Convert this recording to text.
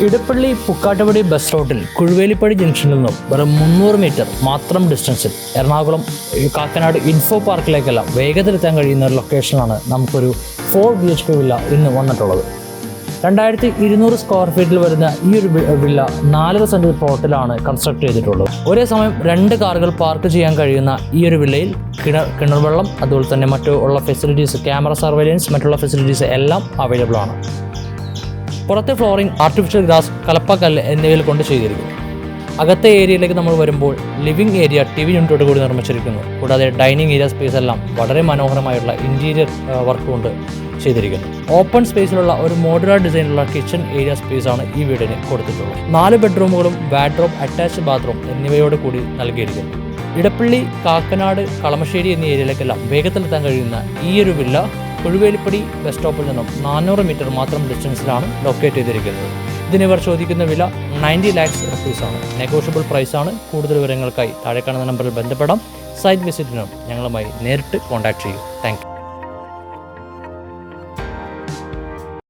Edappally Pukkattupadi bus റൂട്ടിൽ കുഴുവേലിപ്പടി ജംഗ്ഷനിൽ നിന്നും വെറും മുന്നൂറ് മീറ്റർ മാത്രം ഡിസ്റ്റൻസിൽ എറണാകുളം കാക്കനാട് ഇൻഫോ പാർക്കിലേക്കെല്ലാം വേഗത്തിലെത്താൻ കഴിയുന്ന ഒരു ലൊക്കേഷനിലാണ് നമുക്കൊരു four B H K villa ഇന്ന് വന്നിട്ടുള്ളത്. രണ്ടായിരത്തി ഇരുന്നൂറ് സ്ക്വയർ ഫീറ്റിൽ വരുന്ന ഈ ഒരു വില്ല നാലര സെന്റ് പ്ലോട്ടിലാണ് കൺസ്ട്രക്ട് ചെയ്തിട്ടുള്ളത്. ഒരേ സമയം രണ്ട് കാറുകൾ പാർക്ക് ചെയ്യാൻ കഴിയുന്ന ഈ ഒരു വില്ലയിൽ കിണർ കിണർ വെള്ളം അതുപോലെ തന്നെ മറ്റു ഉള്ള ഫെസിലിറ്റീസ് ക്യാമറ സർവൈലൻസ് മറ്റുള്ള ഫെസിലിറ്റീസ് എല്ലാം അവൈലബിൾ ആണ്. പുറത്തെ ഫ്ലോറിംഗ് ആർട്ടിഫിഷ്യൽ ഗ്രാസ് കലപ്പക്കല്ല് എന്നിവയിൽ കൊണ്ട് ചെയ്തിരിക്കുന്നു അകത്തെ ഏരിയയിലേക്ക് നമ്മൾ വരുമ്പോൾ ലിവിംഗ് ഏരിയ ടി വി യൂണിറ്റോട് കൂടി നിർമ്മിച്ചിരിക്കുന്നു. കൂടാതെ ഡൈനിങ് ഏരിയ സ്പേസ് എല്ലാം വളരെ മനോഹരമായുള്ള ഇന്റീരിയർ വർക്ക് കൊണ്ട് ചെയ്തിരിക്കുന്നു. ഓപ്പൺ സ്പേസിലുള്ള ഒരു മോഡുലാർ ഡിസൈനുള്ള കിച്ചൺ ഏരിയ സ്പേസ് ആണ് ഈ വീടിന് കൊടുത്തിട്ടുള്ളത്. നാല് ബെഡ്റൂമുകളും വാഡ്രോബ് അറ്റാച്ച് ബാത്റൂം എന്നിവയോട് കൂടി നൽകിയിരിക്കുന്നു. ഇടപ്പള്ളി കാക്കനാട് കളമശ്ശേരി എന്നീ ഏരിയയിലേക്കെല്ലാം വേഗത്തിലെത്താൻ കഴിയുന്ന ഈ ഒരു വില്ല കുഴുവേലിപ്പടി ബസ് സ്റ്റോപ്പിൽ നിന്നും നാനൂറ് മീറ്റർ മാത്രം ഡിസ്റ്റൻസിലാണ് ലൊക്കേറ്റ് ചെയ്തിരിക്കുന്നത്. ഇതിന് ഇവർ ചോദിക്കുന്ന വില നയന്റി ലാക്സ് റുപ്പീസാണ്. നെഗോഷ്യബിൾ പ്രൈസാണ്. കൂടുതൽ വിവരങ്ങൾക്കായി താഴെ കാണുന്ന നമ്പറിൽ ബന്ധപ്പെടാം. സൈറ്റ് വിസിറ്റിനും ഞങ്ങളുമായി നേരിട്ട് കോൺടാക്ട് ചെയ്യൂ. താങ്ക്